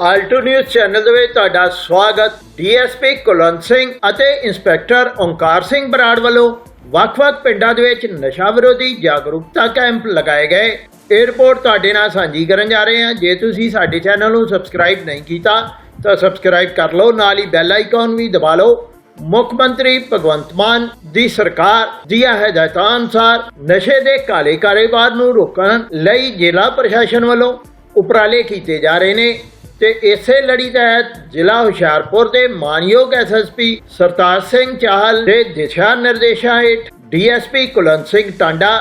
Alto news channel ਦੇ ਵਿੱਚ ਤੁਹਾਡਾ ਸਵਾਗਤ। ਡੀਐਸਪੀ ਕੁਲਵੰਤ ਸਿੰਘ ਅਤੇ ਇੰਸਪੈਕਟਰ ਓਂਕਾਰ ਸਿੰਘ ਬਰਾੜ ਵੱਲੋਂ ਵੱਖ-ਵੱਖ ਪਿੰਡਾਂ ਦੇ ਵਿੱਚ ਨਸ਼ਾ ਵਿਰੋਧੀ ਜਾਗਰੂਕਤਾ ਕੈਂਪ ਲਗਾਏ ਗਏ। ਇਹ ਰਿਪੋਰਟ ਤੁਹਾਡੇ ਨਾਲ ਸਾਂਝੀ ਕਰਨ ਜਾ ਰਹੇ ਹਾਂ। ਜੇ ਤੁਸੀਂ ਸਾਡੇ ਚੈਨਲ ਨੂੰ ਸਬਸਕ੍ਰਾਈਬ ਨਹੀਂ ਕੀਤਾ, ਤਾਂ ਸਬਸਕ੍ਰਾਈਬ ਕਰ ਲਓ। ਨਾਲ ਹੀ ਬੈਲ ਆਈਕਨ ਵੀ ਦਬਾ ਲਓ। ਮੁੱਖ ਮੰਤਰੀ ਭਗਵੰਤ ਮਾਨ ਦੀ ਸਰਕਾਰ ਦੀਆਂ ਹਦਾਇਤਾਂ ਅਨੁਸਾਰ ਨਸ਼ੇ ਦੇ ਕਾਲੇ ਕਾਰੋਬਾਰ ਨੂੰ ਰੋਕਣ ਲਈ ਜ਼ਿਲ੍ਹਾ ਪ੍ਰਸ਼ਾਸਨ ਵੱਲੋਂ ਉਪਰਾਲੇ ਕੀਤੇ ਜਾ ਰਹੇ ਨੇ। ਤੇ ਇਸੇ ਲੜੀ ਤਹਿਤ ਜ਼ਿਲ੍ਹਾ ਹੁਸ਼ਿਆਰਪੁਰ ਦੇ ਮਾਨਯੋਗ ਐਸਐਸਪੀ ਸਰਤਾਜ ਸਿੰਘ ਚਾਹਲ ਦੇ ਦਿਸ਼ਾ ਨਿਰਦੇਸ਼ਾਂ ਹੇਠ ਡੀਐਸਪੀ ਕੁਲਵੰਤ ਸਿੰਘ ਟਾਂਡਾ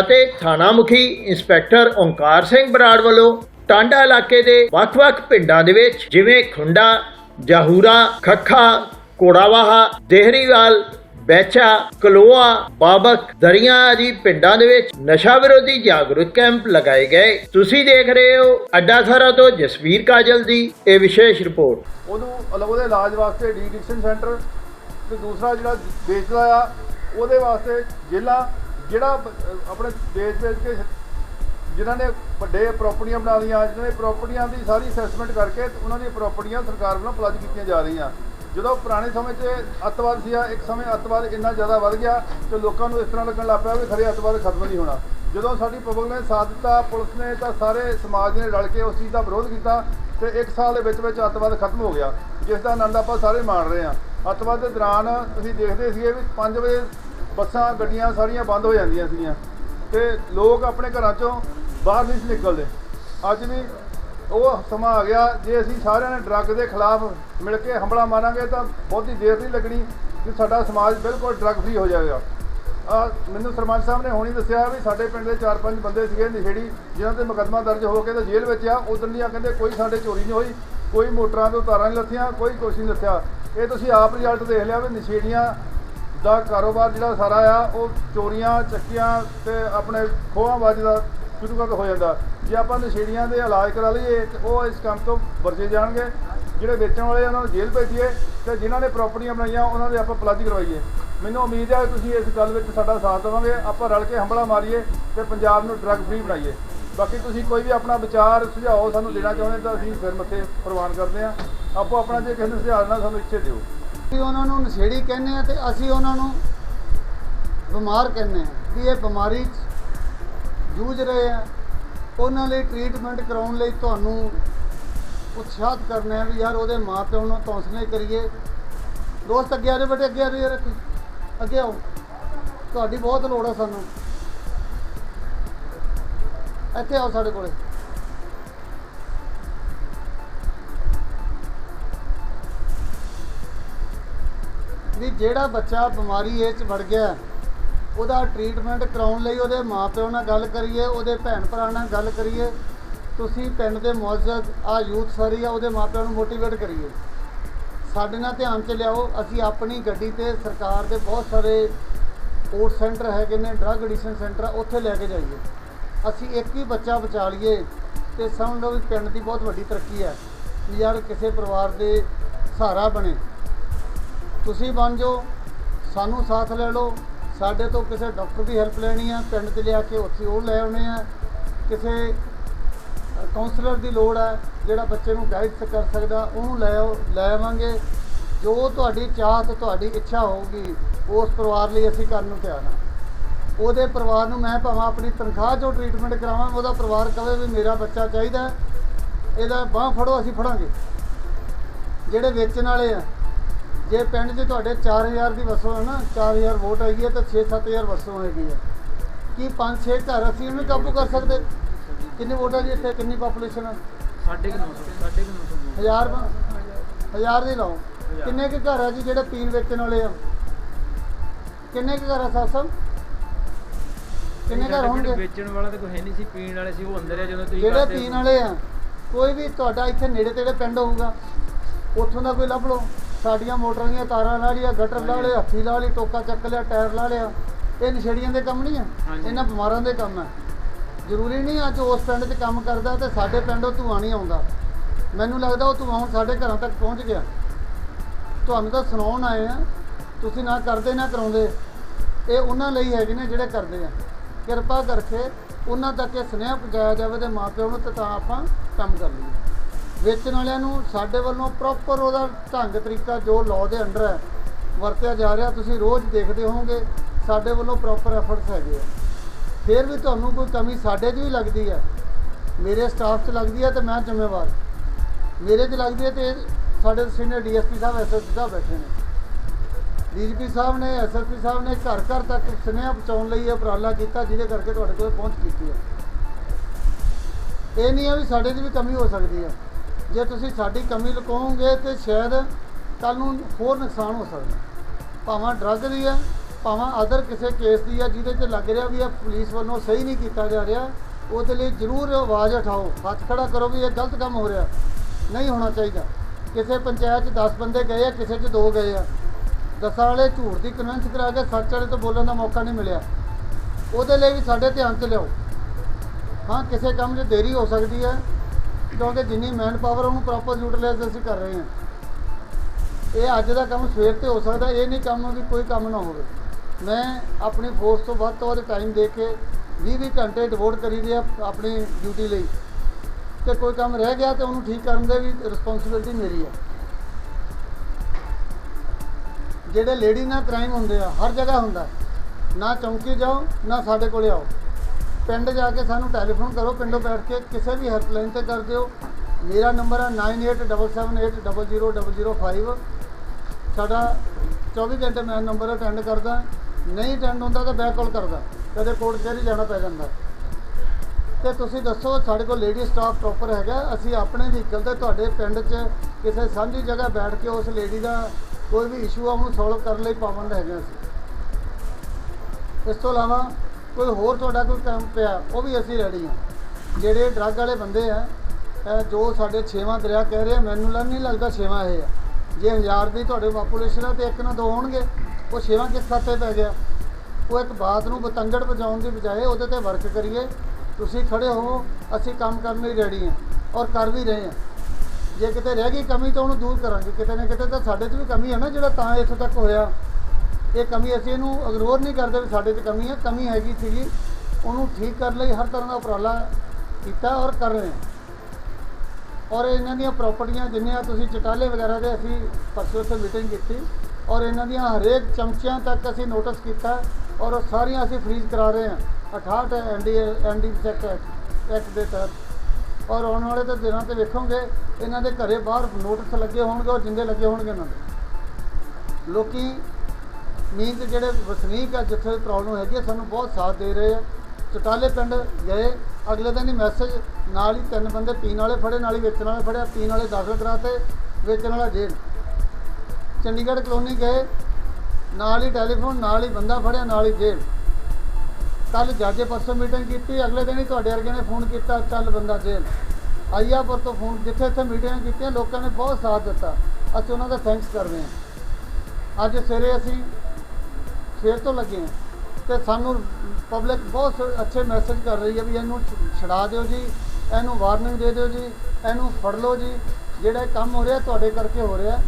ਅਤੇ ਥਾਣਾ ਮੁਖੀ ਇੰਸਪੈਕਟਰ ਓਂਕਾਰ ਸਿੰਘ ਬਰਾੜ ਵੱਲੋਂ ਟਾਂਡਾ ਇਲਾਕੇ ਦੇ ਵੱਖ-ਵੱਖ ਪਿੰਡਾਂ ਦੇ ਵਿੱਚ ਜਿਵੇਂ ਖੁੰਡਾ, ਜਹੂਰਾ, ਖੱਖਾ ਕੋੜਾਵਾਹਾ ਦੇਹਰੀਵਾਲ ਬੈਚਾ ਕਲੋਆ, ਬਾਬਕ, ਦਰੀਆਂ ਆਦਿ ਪਿੰਡਾਂ ਦੇ ਵਿੱਚ ਨਸ਼ਾ ਵਿਰੋਧੀ ਜਾਗਰੂਕ ਕੈਂਪ ਲਗਾਏ ਗਏ। ਤੁਸੀਂ ਦੇਖ ਰਹੇ ਹੋ ਅੱਡਾ ਸਾਰਾ ਤੋਂ ਜਸਵੀਰ ਕਾਜਲ ਦੀ ਇਹ ਵਿਸ਼ੇਸ਼ ਰਿਪੋਰਟ। ਉਹਨੂੰ ਮਤਲਬ ਉਹਦੇ ਇਲਾਜ ਵਾਸਤੇ ਡੀ ਐਡਿਕਸ਼ਨ ਸੈਂਟਰ ਤੇ ਦੂਸਰਾ ਜਿਹੜਾ ਵੇਚਦਾ ਆ, ਉਹਦੇ ਵਾਸਤੇ ਜ਼ਿਲ੍ਹਾ, ਜਿਹੜਾ ਆਪਣੇ ਦੇਸ਼ ਵੇਚ ਕੇ ਜਿਨ੍ਹਾਂ ਨੇ ਵੱਡੇ ਪ੍ਰਾਪਰਟੀਆਂ ਬਣਾ ਲਈਆਂ, ਜਿਨ੍ਹਾਂ ਨੇ ਪ੍ਰਾਪਰਟੀਆਂ ਦੀ ਸਾਰੀ ਅਸੈਸਮੈਂਟ ਕਰਕੇ ਉਹਨਾਂ ਦੀਆਂ ਪ੍ਰਾਪਰਟੀਆਂ ਸਰਕਾਰ ਵੱਲੋਂ ਪਲਾਜ ਕੀਤੀਆਂ ਜਾ ਰਹੀਆਂ। ਜਦੋਂ ਪੁਰਾਣੇ ਸਮੇਂ 'ਚ ਅੱਤਵਾਦ ਸੀਗਾ ਇੱਕ ਸਮੇਂ ਅੱਤਵਾਦ ਇੰਨਾ ਜ਼ਿਆਦਾ ਵੱਧ ਗਿਆ ਤੇ ਲੋਕਾਂ ਨੂੰ ਇਸ ਤਰ੍ਹਾਂ ਲੱਗਣ ਲੱਗ ਪਿਆ ਵੀ ਖਰੇ ਅੱਤਵਾਦ ਖਤਮ ਨਹੀਂ ਹੋਣਾ। ਜਦੋਂ ਸਾਡੀ ਪਬਲਿਕ ਨੇ ਸਾਥ ਦਿੱਤਾ, ਪੁਲਿਸ ਨੇ ਤਾਂ ਸਾਰੇ ਸਮਾਜ ਨੇ ਰਲ ਕੇ ਉਸ ਚੀਜ਼ ਦਾ ਵਿਰੋਧ ਕੀਤਾ ਤੇ ਇੱਕ ਸਾਲ ਦੇ ਵਿੱਚ ਵਿੱਚ ਅੱਤਵਾਦ ਖਤਮ ਹੋ ਗਿਆ, ਜਿਸ ਦਾ ਆਨੰਦ ਆਪਾਂ ਸਾਰੇ ਮਾਣ ਰਹੇ ਹਾਂ। ਅੱਤਵਾਦ ਦੇ ਦੌਰਾਨ ਅਸੀਂ ਦੇਖਦੇ ਸੀਗੇ ਵੀ 5 ਵਜੇ ਬੱਸਾਂ, ਗੱਡੀਆਂ ਸਾਰੀਆਂ ਬੰਦ ਹੋ ਜਾਂਦੀਆਂ ਸੀਗੀਆਂ ਤੇ ਲੋਕ ਆਪਣੇ ਘਰਾਂ ਚੋਂ ਬਾਹਰ ਨਹੀਂ ਸੀ ਨਿਕਲਦੇ। ਅੱਜ ਵੀ ਉਹ ਸਮਾਂ ਆ ਗਿਆ, ਜੇ ਅਸੀਂ ਸਾਰਿਆਂ ਨੇ ਡਰੱਗ ਦੇ ਖਿਲਾਫ ਮਿਲ ਕੇ ਹਮਲਾ ਮਾਰਾਂਗੇ ਤਾਂ ਬਹੁਤੀ ਦੇਰ ਨਹੀਂ ਲੱਗਣੀ ਕਿ ਸਾਡਾ ਸਮਾਜ ਬਿਲਕੁਲ ਡਰੱਗ ਫ੍ਰੀ ਹੋ ਜਾਵੇਗਾ ਮੈਨੂੰ ਸਰਪੰਚ ਸਾਹਿਬ ਨੇ ਹੁਣੀ ਦੱਸਿਆ ਵੀ ਸਾਡੇ ਪਿੰਡ ਦੇ 4-5 ਬੰਦੇ ਸੀਗੇ ਨਸ਼ੇੜੀ, ਜਿਨ੍ਹਾਂ ਤੇ ਮੁਕੱਦਮਾ ਦਰਜ ਹੋ ਕੇ ਤਾਂ ਜੇਲ੍ਹ ਵਿੱਚ ਆ ਉਦੋਂ ਦੀਆਂ ਕਹਿੰਦੇ ਕੋਈ ਸਾਡੇ ਚੋਰੀ ਨਹੀਂ ਹੋਈ, ਕੋਈ ਮੋਟਰਾਂ ਤੋਂ ਤਾਰਾਂ ਨਹੀਂ ਲੱਥੀਆਂ, ਕੋਈ ਕੁਛ ਨਹੀਂ ਲੱਥਿਆ। ਇਹ ਤੁਸੀਂ ਆਪ ਰਿਜ਼ਲਟ ਦੇਖ ਲਿਆ ਵੀ ਨਸ਼ੇੜੀਆਂ ਦਾ ਕਾਰੋਬਾਰ ਜਿਹੜਾ ਸਾਰਾ ਆ, ਉਹ ਚੋਰੀਆਂ, ਚੱਕੀਆਂ ਤੇ ਆਪਣੇ ਖੋਹਾਂ ਬਾਜ ਦਾ ਸ਼ੁਰੂ ਕਰ ਹੋ ਜਾਂਦਾ? ਜੇ ਆਪਾਂ ਨਸ਼ੇੜੀਆਂ ਦੇ ਇਲਾਜ ਕਰਾ ਲਈਏ, ਤੇ ਉਹ ਇਸ ਕੰਮ ਤੋਂ ਬਚੇ ਜਾਣਗੇ। ਜਿਹੜੇ ਵੇਚਣ ਵਾਲੇ ਉਹਨਾਂ ਨੂੰ ਜੇਲ੍ਹ ਭੇਜੀਏ, ਤੇ ਜਿਨ੍ਹਾਂ ਨੇ ਪ੍ਰਾਪਰਟੀਆਂ ਬਣਾਈਆਂ, ਉਹਨਾਂ ਦੇ ਆਪਾਂ ਪਲਾਜੀ ਕਰਵਾਈਏ। ਮੈਨੂੰ ਉਮੀਦ ਹੈ ਤੁਸੀਂ ਇਸ ਗੱਲ ਵਿੱਚ ਸਾਡਾ ਸਾਥ ਦੇਵਾਂਗੇ। ਆਪਾਂ ਰਲ ਕੇ ਹੰਬਲਾ ਮਾਰੀਏ ਤੇ ਪੰਜਾਬ ਨੂੰ ਡਰੱਗ ਫ੍ਰੀ ਬਣਾਈਏ। ਬਾਕੀ ਤੁਸੀਂ ਕੋਈ ਵੀ ਆਪਣਾ ਵਿਚਾਰ ਸੁਝਾਓ ਸਾਨੂੰ ਦੇਣਾ ਚਾਹੁੰਦੇ ਤਾਂ ਅਸੀਂ ਫਿਰ ਮੱਥੇ ਪ੍ਰਵਾਨ ਕਰਦੇ ਹਾਂ। ਆਪੋ ਆਪਣਾ ਜੇ ਕਿਸੇ ਨੂੰ ਸੁਝਾਅ ਦੇਣਾ, ਸਾਨੂੰ ਇੱਥੇ ਦਿਓ। ਅਸੀਂ ਉਹਨਾਂ ਨੂੰ ਨਸ਼ੇੜੀ ਕਹਿੰਦੇ ਆ ਤੇ ਅਸੀਂ ਉਹਨਾਂ ਨੂੰ ਬਿਮਾਰ ਕਹਿੰਦੇ ਆ ਵੀ ਇਹ ਬਿਮਾਰੀ ਜੂਝ ਰਹੇ ਆ। ਉਹਨਾਂ ਲਈ ਟ੍ਰੀਟਮੈਂਟ ਕਰਾਉਣ ਲਈ ਤੁਹਾਨੂੰ ਉਤਸ਼ਾਹਤ ਕਰਨਾ ਹੈ ਵੀ ਯਾਰ ਉਹਦੇ ਮਾਪਿਆਂ ਨੂੰ ਕੌਂਸਲਿੰਗ ਕਰੀਏ। ਦੋਸਤ ਅੱਗੇ ਆ ਜਾਓ ਬੇਟੇ, ਅੱਗੇ ਆ ਜਾਓ ਯਾਰ ਅੱਗੇ ਆਓ। ਤੁਹਾਡੀ ਬਹੁਤ ਲੋੜ ਹੈ ਸਾਨੂੰ। ਇੱਥੇ ਆਓ ਸਾਡੇ ਕੋਲੇ। ਵੀ ਜਿਹੜਾ ਬੱਚਾ ਬਿਮਾਰੀ ਇਹ ਚ ਵੜ ਗਿਆ ਉਹਦਾ ਟ੍ਰੀਟਮੈਂਟ ਕਰਾਉਣ ਲਈ ਉਹਦੇ ਮਾਪਿਆਂ ਨਾਲ ਗੱਲ ਕਰੀਏ ਉਹਦੇ ਭੈਣ ਭਰਾ ਨਾਲ ਗੱਲ ਕਰੀਏ ਤੁਸੀਂ ਪਿੰਡ ਦੇ ਮੁਅੱਜ਼ਜ਼ ਆ ਯੂਥ ਸਾਰੀ ਆ ਉਹਦੇ ਮਾਪਿਆਂ ਨੂੰ ਮੋਟੀਵੇਟ ਕਰੀਏ। ਸਾਡੇ ਨਾਲ ਧਿਆਨ ਚ ਲਿਆਓ ਅਸੀਂ ਆਪਣੀ ਗੱਡੀ ਤੇ ਸਰਕਾਰ ਦੇ ਬਹੁਤ ਸਾਰੇ ਸਪੋਰਟ ਸੈਂਟਰ ਹੈਗੇ ਨੇ ਡਰੱਗ ਐਡਿਕਸ਼ਨ ਸੈਂਟਰ ਆ, ਉੱਥੇ ਲੈ ਕੇ ਜਾਈਏ। ਅਸੀਂ ਇੱਕ ਹੀ ਬੱਚਾ ਬਚਾ ਲਈਏ ਤੇ ਸਮਝ ਲਓ ਵੀ ਪਿੰਡ ਦੀ ਬਹੁਤ ਵੱਡੀ ਤਰੱਕੀ ਹੈ ਵੀ ਯਾਰ ਕਿਸੇ ਪਰਿਵਾਰ ਦੇ ਸਹਾਰਾ ਬਣੇ। ਤੁਸੀਂ ਬਣ ਜਾਓ ਸਾਨੂੰ ਸਾਥ ਲੈ ਲਓ ਸਾਡੇ ਤੋਂ ਕਿਸੇ ਡਾਕਟਰ ਦੀ ਹੈਲਪ ਲੈਣੀ ਆ, ਪਿੰਡ 'ਚ ਲਿਆ ਕੇ ਉੱਥੇ ਉਹ ਲੈ ਆਉਣੇ ਆ। ਕਿਸੇ ਕਾਉਂਸਲਰ ਦੀ ਲੋੜ ਹੈ ਜਿਹੜਾ ਬੱਚੇ ਨੂੰ ਗਾਈਡ ਕਰ ਸਕਦਾ, ਉਹਨੂੰ ਲੈ ਲੈ ਆਵਾਂਗੇ। ਜੋ ਤੁਹਾਡੀ ਚਾਹਤ, ਤੁਹਾਡੀ ਇੱਛਾ ਹੋਊਗੀ, ਉਸ ਪਰਿਵਾਰ ਲਈ ਅਸੀਂ ਕਰਨ ਨੂੰ ਤਿਆਰ ਹਾਂ ਉਹਦੇ ਪਰਿਵਾਰ ਨੂੰ ਮੈਂ ਭਾਵੇਂ ਆਪਣੀ ਤਨਖਾਹ 'ਚੋਂ ਟ੍ਰੀਟਮੈਂਟ ਕਰਾਵਾਂ, ਉਹਦਾ ਪਰਿਵਾਰ ਕਹੇ ਵੀ ਮੇਰਾ ਬੱਚਾ ਚਾਹੀਦਾ, ਇਹਦਾ ਬਾਹ ਫੜੋ, ਅਸੀਂ ਫੜਾਂਗੇ। ਜਿਹੜੇ ਵੇਚਣ ਵਾਲੇ ਆ ਜੇ ਪਿੰਡ 'ਚ ਤੁਹਾਡੇ 4000 ਦੀ ਵਸੋਂ ਹੈ ਨਾ 4000 ਵੋਟ ਹੈਗੀ ਹੈ ਤਾਂ 6-7000 ਵਸੋਂ ਹੈਗੀ ਹੈ। ਕੀ 5-6 ਘਰ ਅਸੀਂ ਉਹਨੂੰ ਕਾਬੂ ਕਰ ਸਕਦੇ? ਕਿੰਨੀ ਵੋਟ ਜੀ ਇੱਥੇ? ਕਿੰਨੀ ਪਾਪੂਲੇਸ਼ਨ ਹੈ ਹਜ਼ਾਰ ਵਾ- ਹਜ਼ਾਰ ਦੀ ਲਾਓ। ਕਿੰਨੇ ਕੁ ਘਰ ਆ ਜੀ ਜਿਹੜੇ ਪੀਣ ਵੇਚਣ ਵਾਲੇ ਆ? ਕਿੰਨੇ ਕੁ ਘਰ ਆ ਸਾਹਿਬ ਸਾਹਿਬ ਕਿੰਨੇ ਘਰ ਹੋਣਗੇ? ਵੇਚਣ ਵਾਲਾ ਤਾਂ ਕੋਈ ਹੈ ਨਹੀਂ ਸੀ ਪੀਣ ਵਾਲੇ ਸੀ ਉਹ ਅੰਦਰ ਆ ਜਦੋਂ ਤੁਸੀਂ ਜਿਹੜੇ ਪੀਣ ਵਾਲੇ ਆ ਕੋਈ ਵੀ ਤੁਹਾਡਾ ਇੱਥੇ ਨੇੜੇ ਤੇੜੇ ਪਿੰਡ ਹੋਊਗਾ ਉੱਥੋਂ ਦਾ ਕੋਈ ਲੱਭ ਲਓ। ਸਾਡੀਆਂ ਮੋਟਰਾਂ ਦੀਆਂ ਤਾਰਾਂ ਲਾ ਲਈਆਂ ਗਟਰ ਲਾ ਲਏ ਹੱਥੀ ਲਾ ਲਈ ਟੋਕਾ ਚੱਕ ਲਿਆ ਟਾਇਰ ਲਾ ਲਿਆ। ਇਹ ਨਸ਼ੇੜੀਆਂ ਦੇ ਕੰਮ ਨਹੀਂ ਆ। ਇਹਨਾਂ ਬਿਮਾਰਾਂ ਦੇ ਕੰਮ ਆ। ਜ਼ਰੂਰੀ ਨਹੀਂ ਅੱਜ ਉਸ ਪਿੰਡ 'ਚ ਕੰਮ ਕਰਦਾ ਤੇ ਸਾਡੇ ਪਿੰਡੋਂ ਧੂਆਂ ਨਹੀਂ ਆਉਂਦਾ। ਮੈਨੂੰ ਲੱਗਦਾ ਉਹ ਧੂਆਂ ਹੁਣ ਸਾਡੇ ਘਰਾਂ ਤੱਕ ਪਹੁੰਚ ਗਿਆ। ਤੁਹਾਨੂੰ ਤਾਂ ਸੁਣਾਉਣ ਆਏ ਆ ਤੁਸੀਂ ਨਾ ਕਰਦੇ ਨਾ ਕਰਾਉਂਦੇ। ਇਹ ਉਹਨਾਂ ਲਈ ਹੈਗੇ ਨੇ ਜਿਹੜੇ ਕਰਦੇ ਆ। ਕਿਰਪਾ ਕਰਕੇ ਉਹਨਾਂ ਤੱਕ ਇਹ ਸੁਨੇਹਾ ਪਹੁੰਚਾਇਆ ਜਾਵੇ ਤੇ ਮਾਪਿਆਂ ਨੂੰ ਤਾਂ ਆਪਾਂ ਕੰਮ ਕਰ ਲਈਏ। ਵੇਚਣ ਵਾਲਿਆਂ ਨੂੰ ਸਾਡੇ ਵੱਲੋਂ ਪ੍ਰੋਪਰ ਉਹਦਾ ਢੰਗ ਤਰੀਕਾ ਜੋ ਲਾਅ ਦੇ ਅੰਡਰ ਹੈ, ਵਰਤਿਆ ਜਾ ਰਿਹਾ, ਤੁਸੀਂ ਰੋਜ਼ ਦੇਖਦੇ ਹੋਵੋਗੇ, ਸਾਡੇ ਵੱਲੋਂ ਪ੍ਰੋਪਰ ਐਫਰਟਸ ਹੈਗੇ ਆ। ਫਿਰ ਵੀ ਤੁਹਾਨੂੰ ਕੋਈ ਕਮੀ ਸਾਡੇ 'ਚ ਵੀ ਲੱਗਦੀ ਹੈ, ਮੇਰੇ ਸਟਾਫ 'ਚ ਲੱਗਦੀ ਹੈ ਤੇ ਮੈਂ ਜ਼ਿੰਮੇਵਾਰ। ਮੇਰੇ 'ਚ ਲੱਗਦੀ ਹੈ ਤੇ ਸਾਡੇ ਸੀਨੀਅਰ ਡੀਐਸਪੀ ਸਾਹਿਬ ਐਸਐਸਪੀ ਸਾਹਿਬ ਬੈਠੇ ਨੇ। ਡੀਜੀਪੀ ਸਾਹਿਬ ਨੇ ਐਸਐਸਪੀ ਸਾਹਿਬ ਨੇ ਘਰ ਘਰ ਤੱਕ ਸੁਨੇਹਾ ਪਹੁੰਚਾਉਣ ਲਈ ਇਹ ਉਪਰਾਲਾ ਕੀਤਾ, ਜਿਹਦੇ ਕਰਕੇ ਤੁਹਾਡੇ ਕੋਲ ਪਹੁੰਚ ਕੀਤੀ ਹੈ। ਇਹ ਨਹੀਂ ਹੈ ਵੀ ਸਾਡੇ 'ਚ ਵੀ ਕਮੀ ਹੋ ਸਕਦੀ ਹੈ। ਜੇ ਤੁਸੀਂ ਸਾਡੀ ਕਮੀ ਲੁਕਾਓਗੇ ਤੇ ਸ਼ਾਇਦ ਕੱਲ ਨੂੰ ਹੋਰ ਨੁਕਸਾਨ ਹੋ ਸਕਦਾ। ਭਾਵੇਂ ਡਰੱਗ ਦੀ ਹੈ ਭਾਵੇਂ ਅਦਰ ਕਿਸੇ ਕੇਸ ਦੀ ਹੈ ਜਿਹਦੇ 'ਚ ਲੱਗ ਰਿਹਾ ਵੀ ਇਹ ਪੁਲਿਸ ਵੱਲੋਂ ਸਹੀ ਨਹੀਂ ਕੀਤਾ ਜਾ ਰਿਹਾ, ਉਹਦੇ ਲਈ ਜ਼ਰੂਰ ਆਵਾਜ਼ ਉਠਾਓ। ਹੱਥ ਖੜਾ ਕਰੋ ਵੀ ਇਹ ਗਲਤ ਕੰਮ ਹੋ ਰਿਹਾ। ਨਹੀਂ ਹੋਣਾ ਚਾਹੀਦਾ। ਕਿਸੇ ਪੰਚਾਇਤ 'ਚ 10 ਬੰਦੇ ਗਏ ਆ, ਕਿਸੇ 'ਚ 2 ਗਏ ਆ। ਦਸਾਂ ਵਾਲੇ ਝੂਠ ਦੀ ਕਨਵਿੰਸ ਕਰਾ ਕੇ ਸੱਚ ਵਾਲੇ ਤੋਂ ਬੋਲਣ ਦਾ ਮੌਕਾ ਨਹੀਂ ਮਿਲਿਆ। ਉਹਦੇ ਲਈ ਵੀ ਸਾਡੇ ਧਿਆਨ 'ਚ ਲਿਆਓ। ਹਾਂ, ਕਿਸੇ ਕੰਮ 'ਚ ਦੇਰੀ ਹੋ ਸਕਦੀ ਹੈ ਕਿਉਂਕਿ ਜਿੰਨੀ ਮੈਨ ਪਾਵਰ ਉਹਨੂੰ ਪ੍ਰੋਪਰ ਯੂਟਿਲਾਈਜ਼ ਅਸੀਂ ਕਰ ਰਹੇ ਹਾਂ। ਇਹ ਅੱਜ ਦਾ ਕੰਮ ਸਵੇਰ ਤੇ ਹੋ ਸਕਦਾ, ਇਹ ਨਹੀਂ ਕੰਮ ਵੀ ਕੋਈ ਕੰਮ ਨਾ ਹੋਵੇ। ਮੈਂ ਆਪਣੀ ਫੋਰਸ ਤੋਂ ਵੱਧ ਤੋਂ ਵੱਧ ਟਾਈਮ ਦੇ ਕੇ 20-20 ਘੰਟੇ ਡਿਵੋਟ ਕਰੀ ਦੇ ਆ ਆਪਣੀ ਡਿਊਟੀ ਲਈ। ਤੇ ਕੋਈ ਕੰਮ ਰਹਿ ਗਿਆ ਤੇ ਉਹਨੂੰ ਠੀਕ ਕਰਨ ਦੇ ਵੀ ਰਿਸਪੌਂਸਿਬਿਲਟੀ ਮੇਰੀ ਹੈ ਜਿਹੜੇ ਲੇਡੀ ਨਾਲ ਕ੍ਰਾਈਮ ਹੁੰਦੇ ਆ, ਹਰ ਜਗ੍ਹਾ ਹੁੰਦਾ। ਨਾ ਚੌਂਕੀ ਜਾਓ, ਨਾ ਸਾਡੇ ਕੋਲੇ ਆਓ। ਪਿੰਡ ਜਾ ਕੇ ਸਾਨੂੰ ਟੈਲੀਫੋਨ ਕਰੋ, ਪਿੰਡੋਂ ਬੈਠ ਕੇ ਕਿਸੇ ਵੀ ਹੈਲਪਲਾਈਨ ਤੇ ਕਰ ਦਿਓ। ਮੇਰਾ ਨੰਬਰ ਹੈ 9877800005 ਸਾਡਾ 24 ਘੰਟੇ ਮੈਂ ਨੰਬਰ ਅਟੈਂਡ ਕਰਦਾ। ਨਹੀਂ ਅਟੈਂਡ ਹੁੰਦਾ ਤਾਂ ਬੈਕ ਕਾਲ ਕਰਦਾ। ਕਦੇ ਕੋਰਟ ਕਚਹਿਰੀ ਜਾਣਾ ਪੈ ਜਾਂਦਾ। ਤੇ ਤੁਸੀਂ ਦੱਸੋ, ਸਾਡੇ ਕੋਲ ਲੇਡੀ ਸਟਾਫ ਪ੍ਰੋਪਰ ਹੈਗਾ। ਅਸੀਂ ਆਪਣੇ ਵਹੀਕਲ ਤੇ ਤੁਹਾਡੇ ਪਿੰਡ 'ਚ ਕਿਸੇ ਸਾਂਝੀ ਜਗ੍ਹਾ ਬੈਠ ਕੇ ਉਸ ਲੇਡੀ ਦਾ ਕੋਈ ਵੀ ਇਸ਼ੂ ਆ, ਉਹਨੂੰ ਸੋਲਵ ਕਰਨ ਲਈ ਪਾਬੰਦ ਹੈਗੇ ਅਸੀਂ। ਇਸ ਤੋਂ ਇਲਾਵਾ ਕੋਈ ਹੋਰ ਤੁਹਾਡਾ ਕੋਈ ਕੰਮ ਪਿਆ ਉਹ ਵੀ ਅਸੀਂ ਰੈਡੀ ਹਾਂ। ਜਿਹੜੇ ਡਰੱਗ ਵਾਲੇ ਬੰਦੇ ਆ ਜੋ ਸਾਡੇ ਛੇਵਾਂ ਦਰਿਆ ਕਹਿ ਰਹੇ ਆ, ਮੈਨੂੰ ਨਹੀਂ ਲੱਗਦਾ ਛੇਵਾਂ ਇਹ ਆ। ਜੇ ਹਜ਼ਾਰ ਦੀ ਤੁਹਾਡੇ ਪਾਪੂਲੇਸ਼ਨ ਆ ਤੇ ਇੱਕ ਨਾ ਦੋ ਹੋਣਗੇ ਉਹ ਛੇਵਾਂ ਕਿਸ ਖਾਤੇ ਪੈ ਗਿਆ? ਉਹ ਇੱਕ ਬਾਤ ਨੂੰ ਬਤੰਗੜ ਵਜਾਉਣ ਦੀ ਬਜਾਏ ਉਹਦੇ ਤੇ ਵਰਕ ਕਰੀਏ। ਤੁਸੀਂ ਖੜੇ ਹੋ ਅਸੀਂ ਕੰਮ ਕਰਨ ਲਈ ਰੈਡੀ ਹਾਂ ਔਰ ਕਰ ਵੀ ਰਹੇ ਹਾਂ। ਜੇ ਕਿਤੇ ਰਹਿ ਗਈ ਕਮੀ ਤਾਂ ਉਹਨੂੰ ਦੂਰ ਕਰਾਂਗੇ। ਕਿਤੇ ਨਾ ਕਿਤੇ ਤਾਂ ਸਾਡੇ 'ਚ ਵੀ ਕਮੀ ਹੈ ਨਾ ਜਿਹੜਾ ਤਾਂ ਇੱਥੋਂ ਤੱਕ ਹੋਇਆ। ਇਹ ਕਮੀ ਅਸੀਂ ਇਹਨੂੰ ਇਗਨੋਰ ਨਹੀਂ ਕਰਦੇ ਵੀ ਸਾਡੇ 'ਚ ਕਮੀ ਹੈ, ਕਮੀ ਹੈਗੀ ਸੀਗੀ। ਉਹਨੂੰ ਠੀਕ ਕਰਨ ਲਈ ਹਰ ਤਰ੍ਹਾਂ ਦਾ ਉਪਰਾਲਾ ਕੀਤਾ ਔਰ ਕਰ ਰਹੇ ਹਾਂ। ਔਰ ਇਹਨਾਂ ਦੀਆਂ ਪ੍ਰਾਪਰਟੀਆਂ ਜਿੰਨੀਆਂ ਤੁਸੀਂ ਚਟਾਲੇ ਵਗੈਰਾ ਦੇ ਅਸੀਂ ਪਰਸੋਂ ਉੱਥੇ ਮੀਟਿੰਗ ਕੀਤੀ, ਔਰ ਇਹਨਾਂ ਦੀਆਂ ਹਰੇਕ ਚਮਚਿਆਂ ਤੱਕ ਅਸੀਂ ਨੋਟਿਸ ਕੀਤਾ, ਔਰ ਉਹ ਸਾਰੀਆਂ ਅਸੀਂ ਫ੍ਰੀਜ਼ ਕਰਾ ਰਹੇ ਹਾਂ। 68 ਐਨਡੀ ਐਨਡੀ ਸੈਕਟ ਐਕਟ ਦੇ ਤਹਿਤ। ਔਰ ਆਉਣ ਵਾਲੇ ਤਾਂ ਦਿਨਾਂ ਤੇ ਵੇਖੋਗੇ, ਇਹਨਾਂ ਦੇ ਘਰੇ ਬਾਹਰ ਨੋਟਿਸ ਲੱਗੇ ਹੋਣਗੇ ਔਰ ਜਿੰਦੇ ਲੱਗੇ ਹੋਣਗੇ ਇਹਨਾਂ ਦੇ। ਲੋਕੀ ਮੀਨਸ ਜਿਹੜੇ ਵਸਨੀਕ ਆ ਜਿੱਥੇ ਪ੍ਰੋਬਲਮ ਹੈਗੀ ਆ, ਸਾਨੂੰ ਬਹੁਤ ਸਾਥ ਦੇ ਰਹੇ ਆ। ਚਟਾਲੇ ਪਿੰਡ ਗਏ ਅਗਲੇ ਦਿਨ ਹੀ ਮੈਸੇਜ ਨਾਲ ਹੀ ਤਿੰਨ ਬੰਦੇ ਪੀਣ ਵਾਲੇ ਫੜੇ ਨਾਲ ਹੀ ਵੇਚਣ ਵਾਲੇ ਫੜਿਆ ਪੀਣ ਵਾਲੇ ਦਾਖਲ ਕਰਾਤੇ ਵੇਚਣ ਵਾਲਾ ਜੇਲ੍ਹ। ਚੰਡੀਗੜ੍ਹ ਕਲੋਨੀ ਗਏ ਨਾਲ ਹੀ ਟੈਲੀਫੋਨ ਨਾਲ ਹੀ ਬੰਦਾ ਫੜਿਆ ਨਾਲ ਹੀ ਜੇਲ੍ਹ। ਕੱਲ ਜਾਜੇ ਪਰਸੋਂ ਮੀਟਿੰਗ ਕੀਤੀ ਅਗਲੇ ਦਿਨ ਹੀ ਤੁਹਾਡੇ ਵਰਗੇ ਨੇ ਫੋਨ ਕੀਤਾ ਚੱਲ ਬੰਦਾ ਜੇਲ੍ਹ। ਆਈਆਪੁਰ ਤੋਂ ਫੋਨ ਜਿੱਥੇ ਇੱਥੇ ਮੀਟਿੰਗਾਂ ਕੀਤੀਆਂ ਲੋਕਾਂ ਨੇ ਬਹੁਤ ਸਾਥ ਦਿੱਤਾ। ਅਸੀਂ ਉਹਨਾਂ ਦਾ ਥੈਂਕਸ ਕਰਦੇ ਹਾਂ। ਅੱਜ ਸਵੇਰੇ ਅਸੀਂ ਸਵੇਰ ਤੋਂ ਲੱਗੇ ਹਾਂ। ਤੇ ਸਾਨੂੰ ਪਬਲਿਕ ਬਹੁਤ ਅੱਛੇ ਮੈਸੇਜ ਕਰ ਰਹੀ ਹੈ ਵੀ ਇਹਨੂੰ ਛਡਾ ਦਿਓ ਜੀ, ਇਹਨੂੰ ਵਾਰਨਿੰਗ ਦੇ ਦਿਓ ਜੀ, ਇਹਨੂੰ ਫੜ ਲਓ ਜੀ। ਜਿਹੜਾ ਕੰਮ ਹੋ ਰਿਹਾ, ਤੁਹਾਡੇ ਕਰਕੇ ਹੋ ਰਿਹਾ।